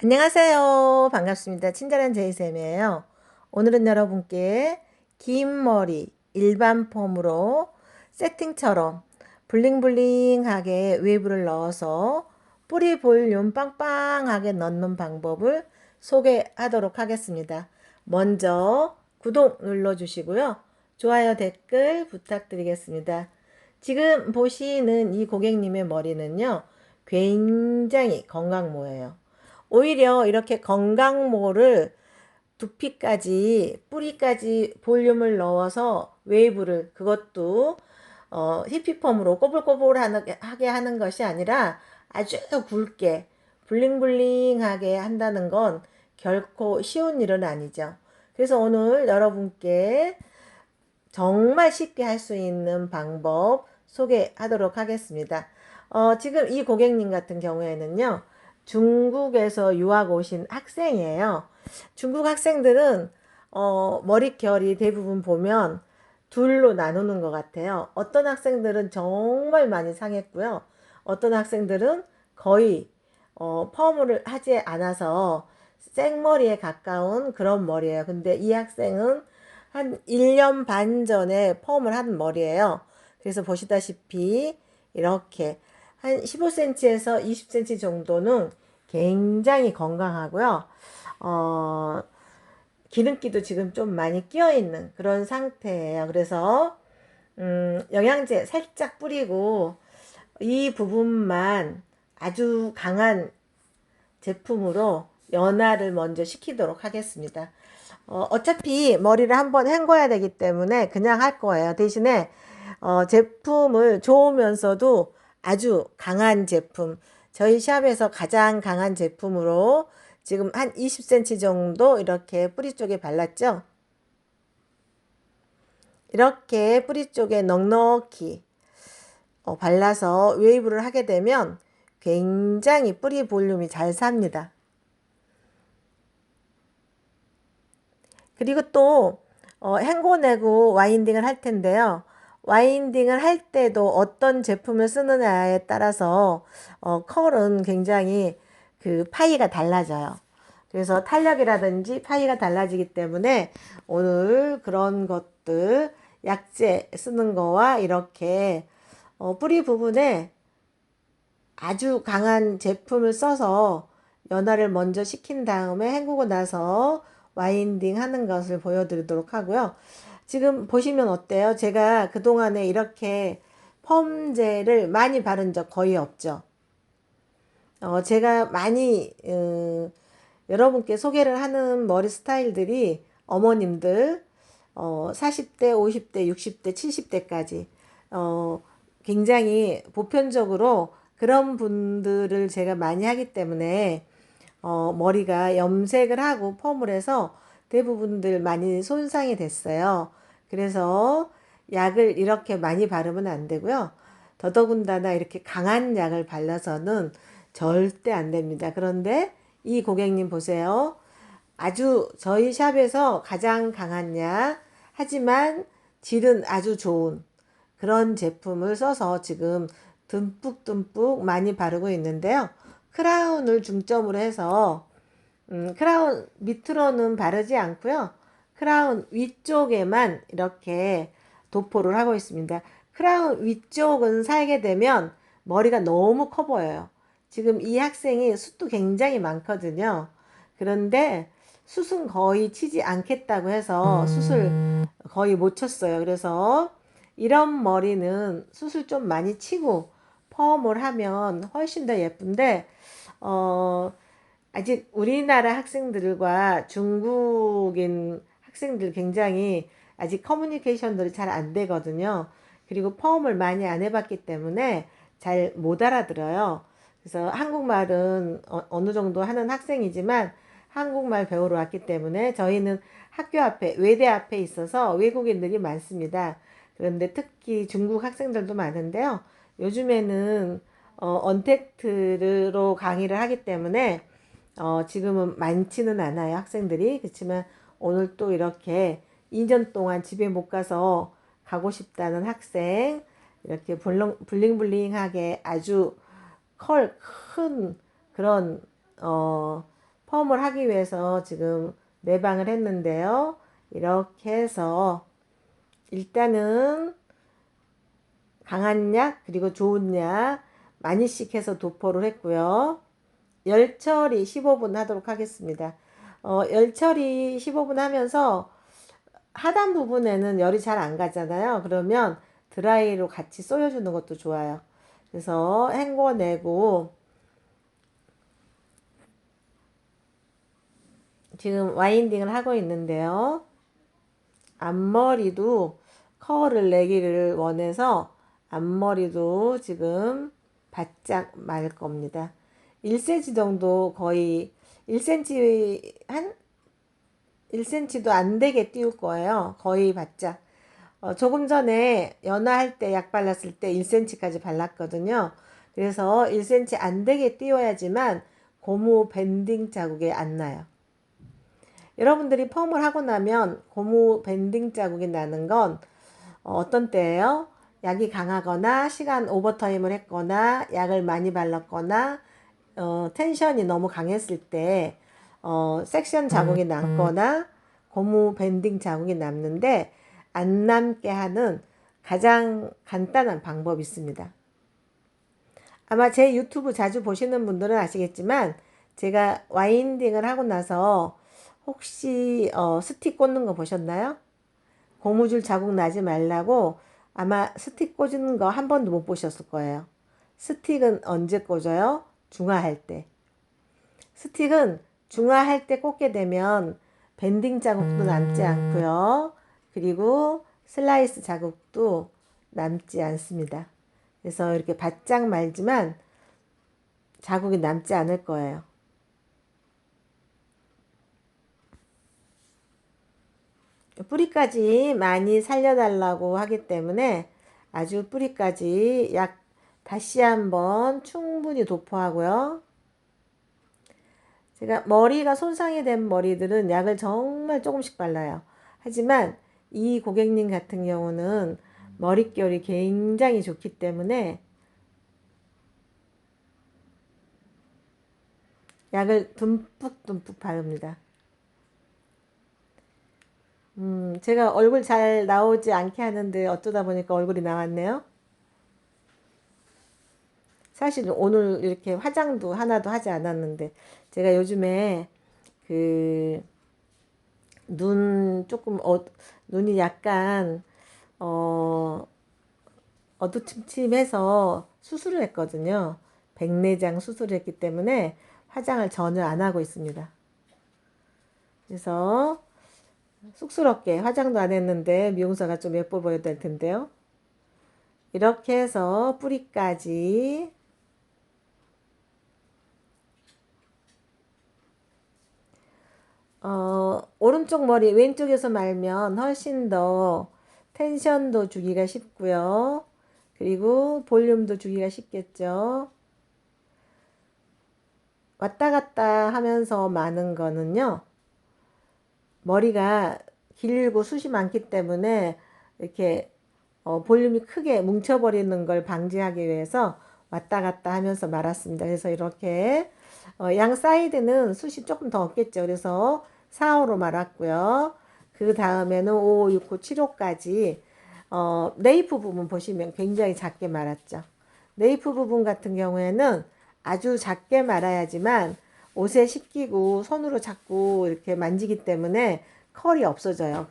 안녕하세요. 반갑습니다. 친절한 제이쌤이에요. 오늘은 여러분께 긴 머리 일반 폼으로 세팅처럼 블링블링하게 웨이브를 넣어서 뿌리 볼륨 빵빵하게 넣는 방법을 소개하도록 하겠습니다. 먼저 구독 눌러주시고요. 좋아요, 댓글 부탁드리겠습니다. 지금 보시는 이 고객님의 머리는요. 굉장히 건강모예요. 오히려 이렇게 건강모를 두피까지 뿌리까지 볼륨을 넣어서 웨이브를 그것도 어, 히피펌으로 꼬불꼬불하게 하는 것이 아니라 아주 굵게 블링블링하게 한다는 건 결코 쉬운 일은 아니죠. 그래서 오늘 여러분께 정말 쉽게 할 수 있는 방법 소개하도록 하겠습니다. 어, 지금 이 고객님 같은 경우에는요. 중국에서 유학 오신 학생이에요. 중국 학생들은 어, 머릿결이 대부분 보면 둘로 나누는 것 같아요. 어떤 학생들은 정말 많이 상했고요. 어떤 학생들은 거의 어, 펌을 하지 않아서 생머리에 가까운 그런 머리예요. 근데 이 학생은 한 1년 반 전에 펌을 한 머리예요. 그래서 보시다시피 이렇게 한 15cm에서 20cm 정도는 굉장히 건강하고요. 어, 기름기도 지금 좀 많이 끼어 있는 그런 상태예요. 그래서 음, 영양제 살짝 뿌리고 이 부분만 아주 강한 제품으로 연화를 먼저 시키도록 하겠습니다. 어, 어차피 머리를 한번 헹궈야 되기 때문에 그냥 할 거예요. 대신에 어, 제품을 좋으면서도 아주 강한 제품 저희 샵에서 가장 강한 제품으로 지금 한 20cm 정도 이렇게 뿌리 쪽에 발랐죠. 이렇게 뿌리 쪽에 넉넉히 어, 발라서 웨이브를 하게 되면 굉장히 뿌리 볼륨이 잘 삽니다. 그리고 또 어, 헹궈내고 와인딩을 할 텐데요. 와인딩을 할 때도 어떤 제품을 쓰느냐에 따라서 어, 컬은 굉장히 그 파이가 달라져요. 그래서 탄력이라든지 파이가 달라지기 때문에 오늘 그런 것들 약재 쓰는 거와 이렇게 어, 뿌리 부분에 아주 강한 제품을 써서 연화를 먼저 시킨 다음에 헹구고 나서 와인딩 하는 것을 보여드리도록 하고요. 지금 보시면 어때요? 제가 그동안에 이렇게 펌젤을 많이 바른 적 거의 없죠. 어, 제가 많이 어, 여러분께 소개를 하는 머리 스타일들이 어머님들 어, 40대, 50대, 60대, 70대까지 어, 굉장히 보편적으로 그런 분들을 제가 많이 하기 때문에 어, 머리가 염색을 하고 펌을 해서 대부분들 많이 손상이 됐어요. 그래서 약을 이렇게 많이 바르면 안 되고요. 더더군다나 이렇게 강한 약을 발라서는 절대 안 됩니다. 그런데 이 고객님 보세요. 아주 저희 샵에서 가장 강한 약, 하지만 질은 아주 좋은 그런 제품을 써서 지금 듬뿍듬뿍 많이 바르고 있는데요. 크라운을 중점으로 해서 음, 크라운 밑으로는 바르지 않고요. 크라운 위쪽에만 이렇게 도포를 하고 있습니다. 크라운 위쪽은 살게 되면 머리가 너무 커 보여요. 지금 이 학생이 숱도 굉장히 많거든요. 그런데 숱은 거의 치지 않겠다고 해서 숱을 거의 못 쳤어요. 그래서 이런 머리는 숱을 좀 많이 치고 펌을 하면 훨씬 더 예쁜데 어 아직 우리나라 학생들과 중국인 학생들 굉장히 아직 커뮤니케이션들이 잘 안 되거든요. 그리고 펌을 많이 안 해봤기 때문에 잘 못 알아들어요. 그래서 한국말은 어, 느 정도 하는 학생이지만 한국말 배우러 왔기 때문에 저희는 학교 앞에, 외대 앞에 있어서 외국인들이 많습니다. 그런데 특히 중국 학생들도 많은데요. 요즘에는 어, 언택트로 강의를 하기 때문에 어, 지금은 많지는 않아요. 학생들이. 그렇지만 오늘 또 이렇게 2년 동안 집에 못 가서 가고 싶다는 학생 이렇게 블링, 블링블링하게 아주 컬 큰 그런 어 펌을 하기 위해서 지금 내방을 했는데요. 이렇게 해서 일단은 강한 약 그리고 좋은 약 많이씩 해서 도포를 했고요. 열처리 15분 하도록 하겠습니다. 어, 열처리 15분 하면서 하단 부분에는 열이 잘 안 가잖아요. 그러면 드라이로 같이 쏘여주는 것도 좋아요. 그래서 헹궈내고 지금 와인딩을 하고 있는데요. 앞머리도 커를 내기를 원해서 앞머리도 지금 바짝 말 겁니다. 1cm 정도 거의 1cm 한 1cm도 안 되게 띄울 거예요. 거의 바짝. 어, 조금 전에 연화할 때 약 발랐을 때 1cm까지 발랐거든요. 그래서 1cm 안 되게 띄워야지만 고무 밴딩 자국이 안 나요. 여러분들이 펌을 하고 나면 고무 밴딩 자국이 나는 건 어, 어떤 때예요? 약이 강하거나 시간 오버타임을 했거나 약을 많이 발랐거나 어, 텐션이 너무 강했을 때 어, 섹션 자국이 남거나 고무 밴딩 자국이 남는데 안 남게 하는 가장 간단한 방법이 있습니다. 아마 제 유튜브 자주 보시는 분들은 아시겠지만 제가 와인딩을 하고 나서 혹시 어, 스틱 꽂는 거 보셨나요? 고무줄 자국 나지 말라고 아마 스틱 꽂는 거 한 번도 못 보셨을 거예요. 스틱은 언제 꽂아요? 중화할 때. 스틱은 중화할 때 꽂게 되면 밴딩 자국도 남지 않고요. 그리고 슬라이스 자국도 남지 않습니다. 그래서 이렇게 바짝 말지만 자국이 남지 않을 거예요. 뿌리까지 많이 살려달라고 하기 때문에 아주 뿌리까지 약 다시 한번 충분히 도포하고요. 제가 머리가 손상이 된 머리들은 약을 정말 조금씩 발라요. 하지만 이 고객님 같은 경우는 머릿결이 굉장히 좋기 때문에 약을 듬뿍듬뿍 바릅니다. 음, 제가 얼굴 잘 나오지 않게 하는데 어쩌다 보니까 얼굴이 나왔네요. 사실 오늘 이렇게 화장도 하나도 하지 않았는데 제가 요즘에 그 눈 조금 어, 눈이 약간 어 어두침침해서 수술을 했거든요. 백내장 수술을 했기 때문에 화장을 전혀 안 하고 있습니다. 그래서 쑥스럽게 화장도 안 했는데 미용사가 좀 예뻐 보여야 될 텐데요. 이렇게 해서 뿌리까지 어, 오른쪽 머리 왼쪽에서 말면 훨씬 더 텐션도 주기가 쉽고요. 그리고 볼륨도 주기가 쉽겠죠. 왔다 갔다 하면서 많은 거는요. 머리가 길고 숱이 많기 때문에 이렇게 어, 볼륨이 크게 뭉쳐버리는 걸 방지하기 위해서 왔다 갔다 하면서 말았습니다. 그래서 이렇게 어, 양 사이드는 숱이 조금 더 없겠죠. 그래서 4호로 말았고요. 그 다음에는 5, 6, 9, 7호까지 어, 네이프 부분 보시면 굉장히 작게 말았죠. 네이프 부분 같은 경우에는 아주 작게 말아야지만 옷에 씻기고 손으로 자꾸 이렇게 만지기 때문에 컬이 없어져요.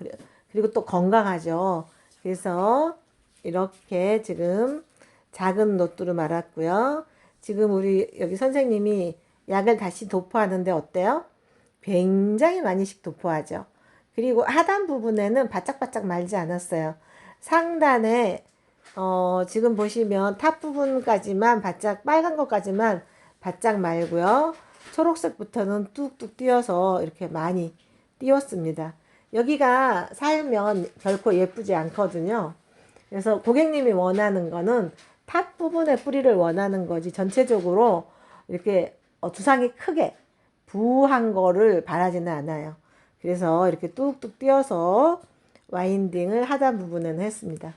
그리고 또 건강하죠. 그래서 이렇게 지금 작은 노트로 말았고요. 지금 우리 여기 선생님이 약을 다시 도포하는데 어때요? 굉장히 많이씩 도포하죠. 그리고 하단 부분에는 바짝바짝 말지 않았어요. 상단에 어, 지금 보시면 탑 부분까지만 바짝 빨간 것까지만 바짝 말고요. 초록색부터는 뚝뚝 띄어서 이렇게 많이 띄웠습니다. 여기가 살면 결코 예쁘지 않거든요. 그래서 고객님이 원하는 거는 탑 부분의 뿌리를 원하는 거지 전체적으로 이렇게 어, 두상이 크게 부한 거를 바라지는 않아요. 그래서 이렇게 뚝뚝 띄어서 와인딩을 하단 부분에는 했습니다.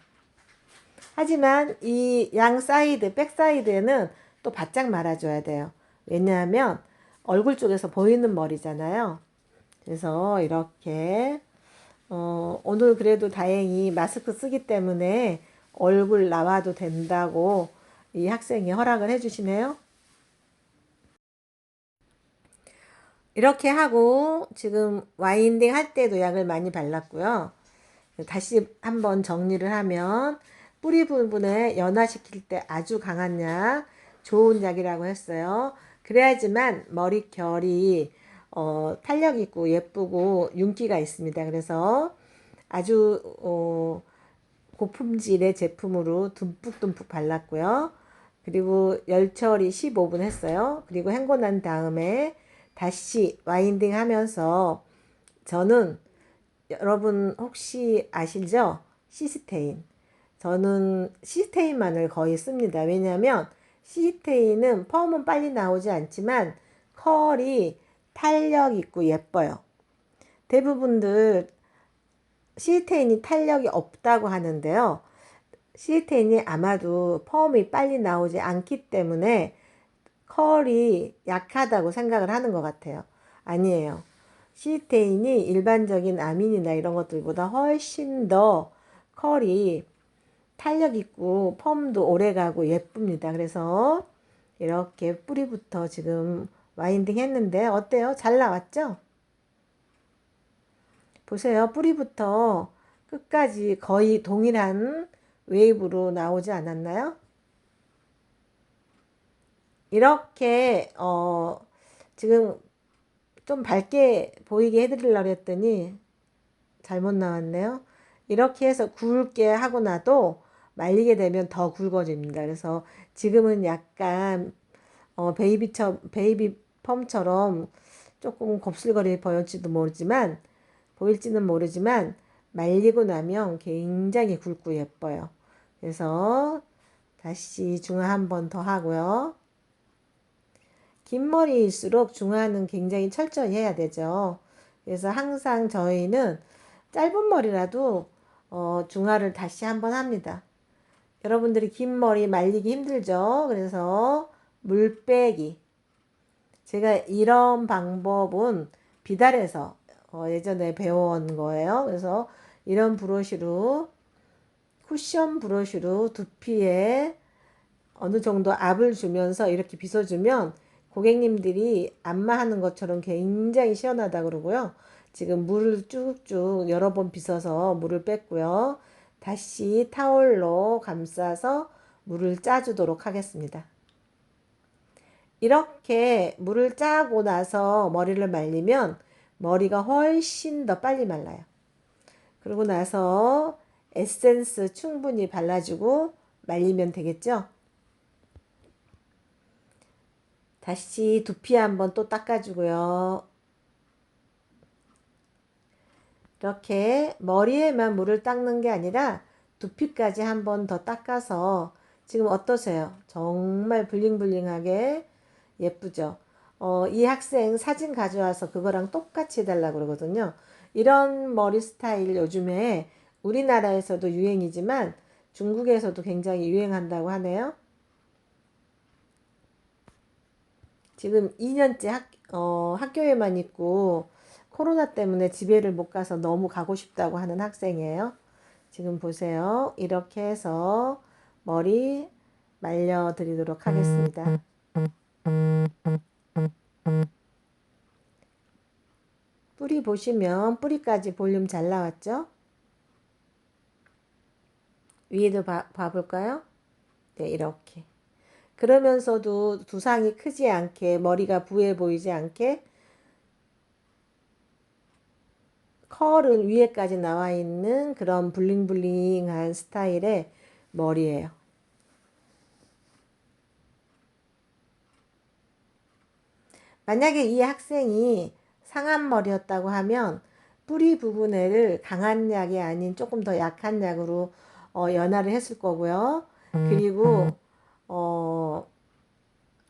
하지만 이 양 사이드, 백 사이드에는 또 바짝 말아줘야 돼요. 왜냐하면 얼굴 쪽에서 보이는 머리잖아요. 그래서 이렇게 어, 오늘 그래도 다행히 마스크 쓰기 때문에 얼굴 나와도 된다고 이 학생이 허락을 해주시네요. 이렇게 하고 지금 와인딩 할 때도 약을 많이 발랐고요. 다시 한번 정리를 하면 뿌리 부분에 연화시킬 때 아주 강한 약, 좋은 약이라고 했어요. 그래야지만 머리 결이 어, 탄력 있고 예쁘고 윤기가 있습니다. 그래서 아주 어, 고품질의 제품으로 듬뿍듬뿍 발랐고요. 그리고 열처리 15분 했어요. 그리고 헹궈 난 다음에 다시 와인딩 하면서 저는 여러분 혹시 아시죠? 시스테인. 저는 시스테인만을 거의 씁니다. 왜냐하면 시스테인은 펌은 빨리 나오지 않지만 컬이 탄력 있고 예뻐요. 대부분들 시스테인이 탄력이 없다고 하는데요. 시스테인이 아마도 펌이 빨리 나오지 않기 때문에 컬이 약하다고 생각을 하는 것 같아요. 아니에요. 시스테인이 일반적인 아민이나 이런 것들보다 훨씬 더 컬이 탄력 있고 펌도 오래 가고 예쁩니다. 그래서 이렇게 뿌리부터 지금 와인딩 했는데 어때요? 잘 나왔죠? 보세요. 뿌리부터 끝까지 거의 동일한 웨이브로 나오지 않았나요? 이렇게 어 지금 좀 밝게 보이게 해드리려고 했더니 잘못 나왔네요. 이렇게 해서 굵게 하고 나도 말리게 되면 더 굵어집니다. 그래서 지금은 약간 어, 베이비처 베이비 펌처럼 조금 곱슬거리 보일지도 모르지만 보일지는 모르지만 말리고 나면 굉장히 굵고 예뻐요. 그래서 다시 중화 한 번 더 하고요. 긴 머리일수록 중화는 굉장히 철저히 해야 되죠. 그래서 항상 저희는 짧은 머리라도 어, 중화를 다시 한번 합니다. 여러분들이 긴 머리 말리기 힘들죠. 그래서 물 빼기. 제가 이런 방법은 비달에서 어, 예전에 배워온 거예요. 그래서 이런 브러쉬로 쿠션 브러쉬로 두피에 어느 정도 압을 주면서 이렇게 빗어주면 고객님들이 안마하는 것처럼 굉장히 시원하다 그러고요. 지금 물을 쭉쭉 여러 번 빗어서 물을 뺐고요. 다시 타올로 감싸서 물을 짜주도록 하겠습니다. 이렇게 물을 짜고 나서 머리를 말리면 머리가 훨씬 더 빨리 말라요. 그러고 나서 에센스 충분히 발라주고 말리면 되겠죠? 다시 두피 한번 또 닦아주고요. 이렇게 머리에만 물을 닦는 게 아니라 두피까지 한번 더 닦아서 지금 어떠세요? 정말 블링블링하게 예쁘죠? 어, 이 학생 사진 가져와서 그거랑 똑같이 해달라고 그러거든요. 이런 머리 스타일 요즘에 우리나라에서도 유행이지만 중국에서도 굉장히 유행한다고 하네요. 지금 2년째 학, 어, 학교에만 있고 코로나 때문에 집에를 못 가서 너무 가고 싶다고 하는 학생이에요. 지금 보세요. 이렇게 해서 머리 말려 드리도록 하겠습니다. 뿌리 보시면 뿌리까지 볼륨 잘 나왔죠? 위에도 봐, 봐볼까요? 네, 이렇게. 그러면서도 두상이 크지 않게, 머리가 부해 보이지 않게, 컬은 위에까지 나와 있는 그런 블링블링한 스타일의 머리예요. 만약에 이 학생이 상한 머리였다고 하면 뿌리 부분을 강한 약이 아닌 조금 더 약한 약으로 어, 연화를 했을 거고요. 그리고 어,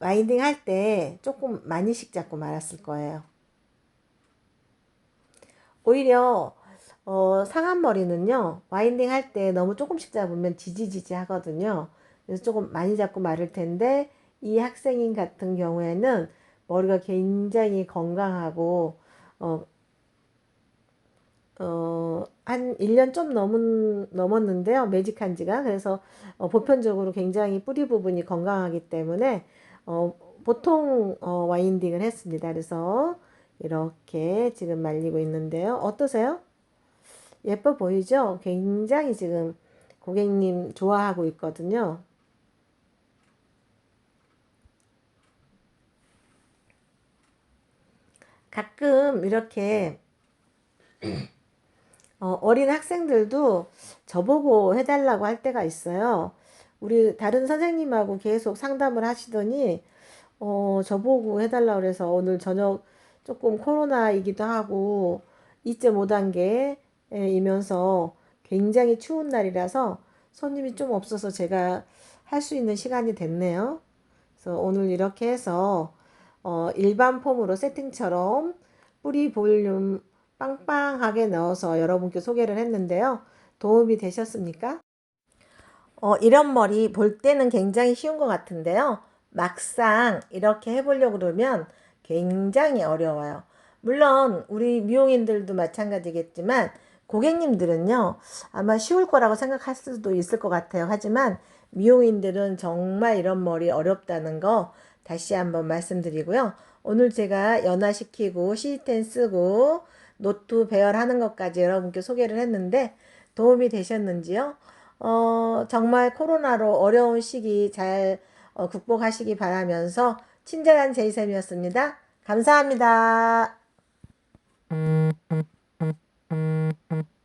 와인딩 할 때 조금 많이씩 잡고 말았을 거예요. 오히려 어, 상한 머리는요 와인딩 할 때 너무 조금씩 잡으면 지지지지 하거든요. 그래서 조금 많이 잡고 마를 텐데 이 학생인 같은 경우에는 머리가 굉장히 건강하고 어, 어, 한 1년 좀 넘은, 넘었는데요. 매직한 지가. 그래서 어, 보편적으로 굉장히 뿌리 부분이 건강하기 때문에 어, 보통 어, 와인딩을 했습니다. 그래서 이렇게 지금 말리고 있는데요. 어떠세요? 예뻐 보이죠? 굉장히 지금 고객님 좋아하고 있거든요. 가끔 이렇게 어, 어린 학생들도 저보고 해달라고 할 때가 있어요. 우리 다른 선생님하고 계속 상담을 하시더니 어, 저보고 해달라고 그래서 오늘 저녁 조금 코로나이기도 하고 2.5단계이면서 굉장히 추운 날이라서 손님이 좀 없어서 제가 할 수 있는 시간이 됐네요. 그래서 오늘 이렇게 해서 어, 일반 폼으로 세팅처럼 뿌리 볼륨 빵빵하게 넣어서 여러분께 소개를 했는데요. 도움이 되셨습니까? 어, 이런 머리 볼 때는 굉장히 쉬운 것 같은데요. 막상 이렇게 해보려고 그러면 굉장히 어려워요. 물론 우리 미용인들도 마찬가지겠지만 고객님들은요 아마 쉬울 거라고 생각할 수도 있을 것 같아요. 하지만 미용인들은 정말 이런 머리 어렵다는 거 다시 한번 말씀드리고요. 오늘 제가 연화시키고 시스템 쓰고 노트 배열하는 것까지 여러분께 소개를 했는데 도움이 되셨는지요? 어, 정말 코로나로 어려운 시기 잘 어, 극복하시기 바라면서 친절한 제이쌤이었습니다. 감사합니다.